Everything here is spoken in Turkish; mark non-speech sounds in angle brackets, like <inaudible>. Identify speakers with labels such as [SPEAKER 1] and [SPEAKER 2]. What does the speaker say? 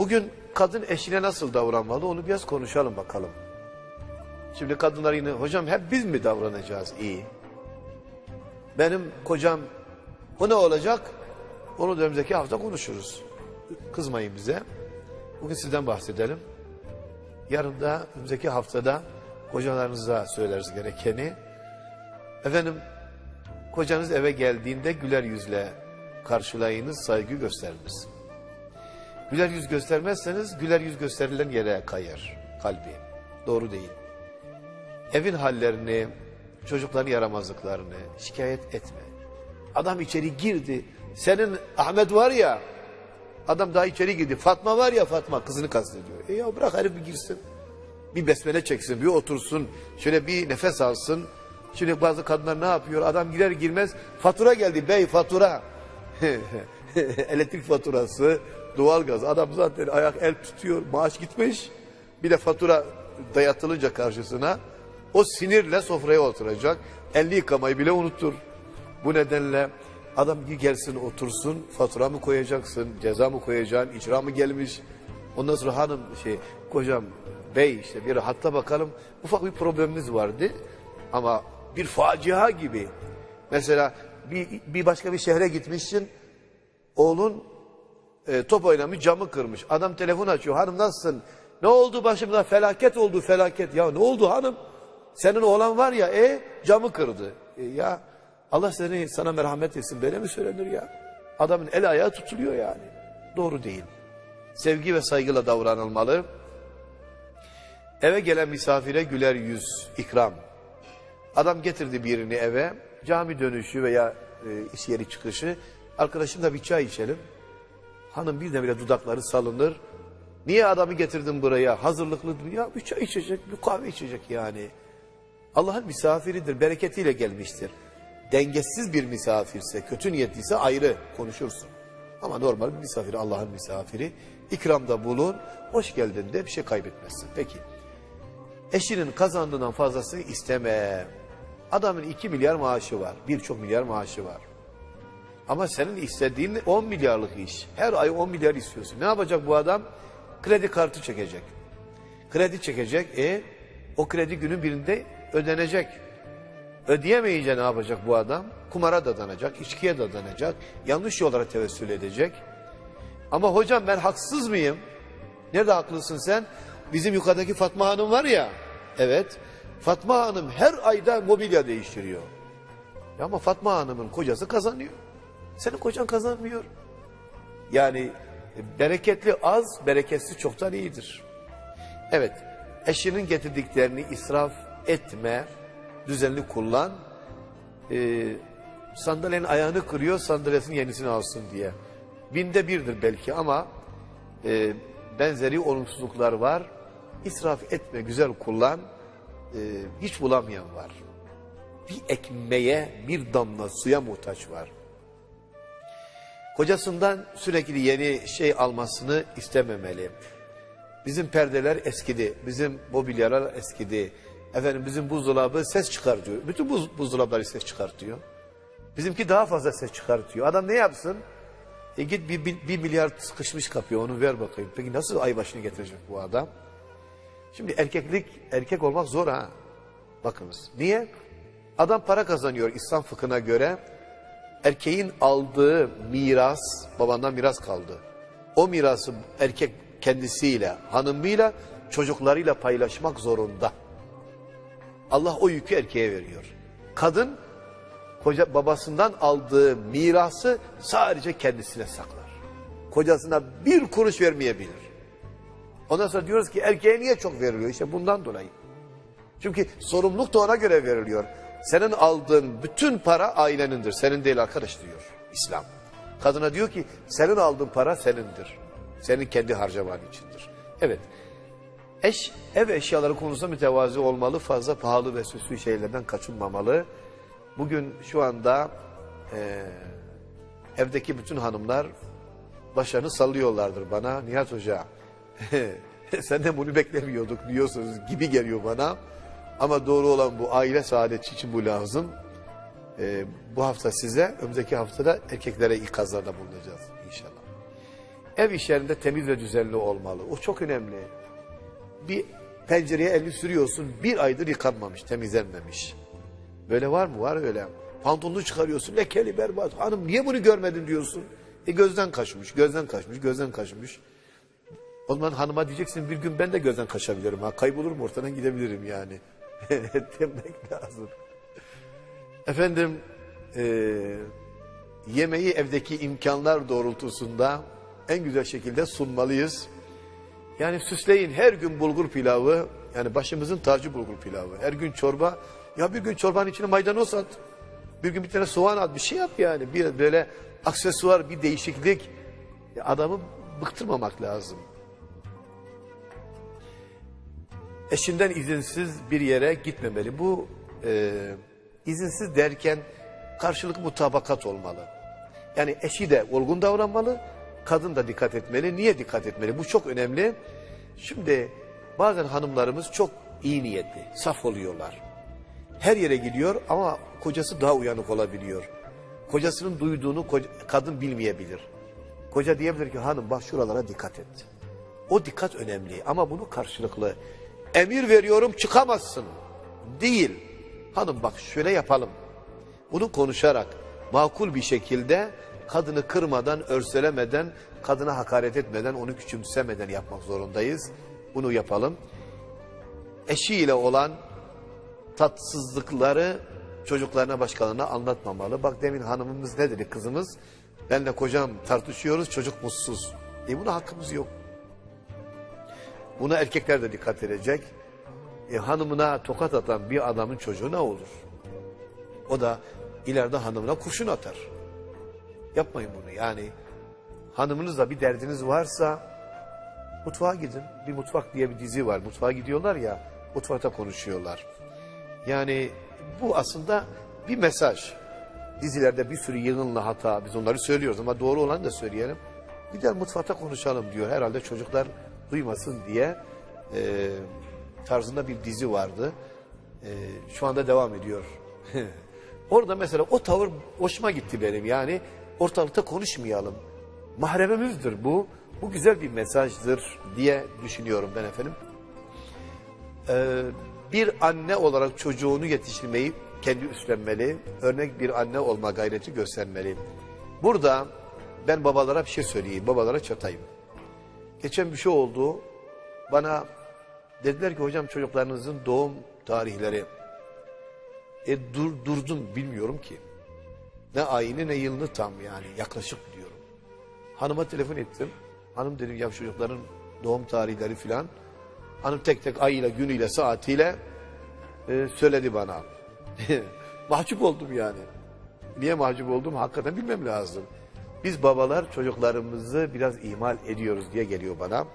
[SPEAKER 1] Bugün kadın eşine nasıl davranmalı onu biraz konuşalım bakalım. Şimdi kadınlar yine hocam hep biz mi davranacağız iyi? Benim kocam o ne olacak? Onu da önümüzdeki hafta konuşuruz. Kızmayın bize. Bugün sizden bahsedelim. Yarın da önümüzdeki haftada kocalarınıza söyleriz gerekeni. Efendim kocanız eve geldiğinde güler yüzle karşılayınız, saygı gösteriniz. Güler yüz göstermezseniz güler yüz gösterilen yere kayar kalbi. Doğru değil. Evin hallerini, çocukların yaramazlıklarını şikayet etme. Adam içeri girdi. Senin Ahmet var ya, adam daha içeri girdi. Fatma var ya Fatma, kızını kastediyor. E ya bırak herif bir girsin. Bir besmele çeksin, bir otursun, şöyle bir nefes alsın. Şimdi bazı kadınlar ne yapıyor? Adam girer girmez, fatura geldi bey fatura. <laughs> Elektrik faturası, doğalgaz. Adam zaten ayak el tutuyor, maaş gitmiş. Bir de fatura dayatılınca karşısına o sinirle sofraya oturacak. Elini yıkamayı bile unutur. Bu nedenle adam gelsin otursun, fatura mı koyacaksın, ceza mı koyacaksın, icra mı gelmiş. Ondan sonra hanım şey, kocam, bey işte bir hatta bakalım ufak bir problemimiz vardı. Ama bir facia gibi. Mesela bir, bir başka bir şehre gitmişsin, oğlun e, top oynamış camı kırmış. Adam telefon açıyor. Hanım nasılsın? Ne oldu başımda? Felaket oldu felaket. Ya ne oldu hanım? Senin oğlan var ya e camı kırdı. E, ya Allah seni sana merhamet etsin. Böyle mi söylenir ya? Adamın el ayağı tutuluyor yani. Doğru değil. Sevgi ve saygıyla davranılmalı. Eve gelen misafire güler yüz, ikram. Adam getirdi birini eve. Cami dönüşü veya e, iş yeri çıkışı. Arkadaşımla bir çay içelim. Hanım birdenbire dudakları salınır. Niye adamı getirdin buraya? Hazırlıklı ya bir çay içecek, bir kahve içecek yani. Allah'ın misafiridir, bereketiyle gelmiştir. Dengesiz bir misafirse, kötü niyetliyse ayrı konuşursun. Ama normal bir misafir, Allah'ın misafiri. ikramda bulun, hoş geldin de bir şey kaybetmezsin. Peki. Eşinin kazandığından fazlasını isteme. Adamın 2 milyar maaşı var, birçok milyar maaşı var. Ama senin istediğin 10 milyarlık iş. Her ay 10 milyar istiyorsun. Ne yapacak bu adam? Kredi kartı çekecek. Kredi çekecek. E o kredi günün birinde ödenecek. Ödeyemeyince ne yapacak bu adam? Kumara dadanacak, içkiye dadanacak, yanlış yollara tevessül edecek. Ama hocam ben haksız mıyım? Nerede haklısın sen? Bizim yukarıdaki Fatma Hanım var ya. Evet. Fatma Hanım her ayda mobilya değiştiriyor. Ama Fatma Hanım'ın kocası kazanıyor. Senin kocan kazanmıyor. Yani bereketli az, bereketsiz çoktan iyidir. Evet, eşinin getirdiklerini israf etme, düzenli kullan. Ee, sandalyenin ayağını kırıyor, sandalyesinin yenisini alsın diye. Binde birdir belki ama e, benzeri olumsuzluklar var. İsraf etme, güzel kullan. Ee, hiç bulamayan var. Bir ekmeğe, bir damla suya muhtaç var. Kocasından sürekli yeni şey almasını istememeli. Bizim perdeler eskidi, bizim mobilyalar eskidi. Efendim bizim buzdolabı ses çıkartıyor. Bütün buz, buzdolapları ses çıkartıyor. Bizimki daha fazla ses çıkartıyor. Adam ne yapsın? E git bir, bir, bir milyar sıkışmış kapıyor onu ver bakayım. Peki nasıl ay başını getirecek bu adam? Şimdi erkeklik, erkek olmak zor ha. Bakınız. Niye? Adam para kazanıyor İslam fıkhına göre erkeğin aldığı miras babandan miras kaldı. O mirası erkek kendisiyle, hanımıyla, çocuklarıyla paylaşmak zorunda. Allah o yükü erkeğe veriyor. Kadın koca babasından aldığı mirası sadece kendisine saklar. Kocasına bir kuruş vermeyebilir. Ondan sonra diyoruz ki erkeğe niye çok veriliyor? İşte bundan dolayı. Çünkü sorumluluk da ona göre veriliyor. Senin aldığın bütün para ailenindir. Senin değil arkadaş diyor İslam. Kadına diyor ki senin aldığın para senindir. Senin kendi harcaman içindir. Evet. Eş, ev eşyaları konusunda mütevazi olmalı. Fazla pahalı ve süslü şeylerden kaçınmamalı. Bugün şu anda e, evdeki bütün hanımlar başlarını sallıyorlardır bana. Nihat Hoca <laughs> senden bunu beklemiyorduk diyorsunuz gibi geliyor bana. Ama doğru olan bu aile saadeti için bu lazım. Ee, bu hafta size, önümüzdeki haftada erkeklere ikazlarda bulunacağız inşallah. ev işlerinde temiz ve düzenli olmalı. O çok önemli. Bir pencereye elini sürüyorsun bir aydır yıkanmamış, temizlenmemiş. Böyle var mı? Var öyle. Pantolonu çıkarıyorsun lekeli berbat. Hanım niye bunu görmedin diyorsun. E gözden kaçmış, gözden kaçmış, gözden kaçmış. O zaman hanıma diyeceksin bir gün ben de gözden kaçabilirim. Ha kaybolurum ortadan gidebilirim yani. <laughs> Demek lazım. Efendim eee, yemeği evdeki imkanlar doğrultusunda en güzel şekilde sunmalıyız. Yani süsleyin her gün bulgur pilavı yani başımızın tacı bulgur pilavı. Her gün çorba ya bir gün çorbanın içine maydanoz at. Bir gün bir tane soğan at bir şey yap yani. Bir böyle aksesuar bir değişiklik adamı bıktırmamak lazım. Eşinden izinsiz bir yere gitmemeli. Bu e, izinsiz derken karşılıklı mutabakat olmalı. Yani eşi de olgun davranmalı, kadın da dikkat etmeli. Niye dikkat etmeli? Bu çok önemli. Şimdi bazen hanımlarımız çok iyi niyetli, saf oluyorlar. Her yere gidiyor ama kocası daha uyanık olabiliyor. Kocasının duyduğunu koca- kadın bilmeyebilir. Koca diyebilir ki hanım bak şuralara dikkat et. O dikkat önemli ama bunu karşılıklı. Emir veriyorum çıkamazsın. Değil. Hanım bak şöyle yapalım. Bunu konuşarak makul bir şekilde kadını kırmadan, örselemeden, kadına hakaret etmeden, onu küçümsemeden yapmak zorundayız. Bunu yapalım. Eşiyle olan tatsızlıkları çocuklarına başkalarına anlatmamalı. Bak demin hanımımız ne dedi kızımız? Benle kocam tartışıyoruz çocuk mutsuz. E buna hakkımız yok. Buna erkekler de dikkat edecek. E, hanımına tokat atan bir adamın çocuğu ne olur? O da ileride hanımına kurşun atar. Yapmayın bunu yani. Hanımınızla bir derdiniz varsa mutfağa gidin. Bir mutfak diye bir dizi var. Mutfağa gidiyorlar ya mutfakta konuşuyorlar. Yani bu aslında bir mesaj. Dizilerde bir sürü yığınla hata biz onları söylüyoruz ama doğru olanı da söyleyelim. Gider mutfakta konuşalım diyor. Herhalde çocuklar duymasın diye e, tarzında bir dizi vardı. E, şu anda devam ediyor. <laughs> Orada mesela o tavır hoşuma gitti benim. Yani ortalıkta konuşmayalım. Mahremimizdir bu. Bu güzel bir mesajdır diye düşünüyorum ben efendim. Ee, bir anne olarak çocuğunu yetiştirmeyi kendi üstlenmeli. Örnek bir anne olma gayreti göstermeli. Burada ben babalara bir şey söyleyeyim. Babalara çatayım. Geçen bir şey oldu. Bana dediler ki hocam çocuklarınızın doğum tarihleri. E dur, durdum bilmiyorum ki. Ne ayını ne yılını tam yani yaklaşık diyorum. Hanıma telefon ettim. Hanım dedim ya çocukların doğum tarihleri filan. Hanım tek tek ayıyla, günüyle, saatiyle e, söyledi bana. <laughs> mahcup oldum yani. Niye mahcup oldum? Hakikaten bilmem lazım. Biz babalar çocuklarımızı biraz ihmal ediyoruz diye geliyor bana.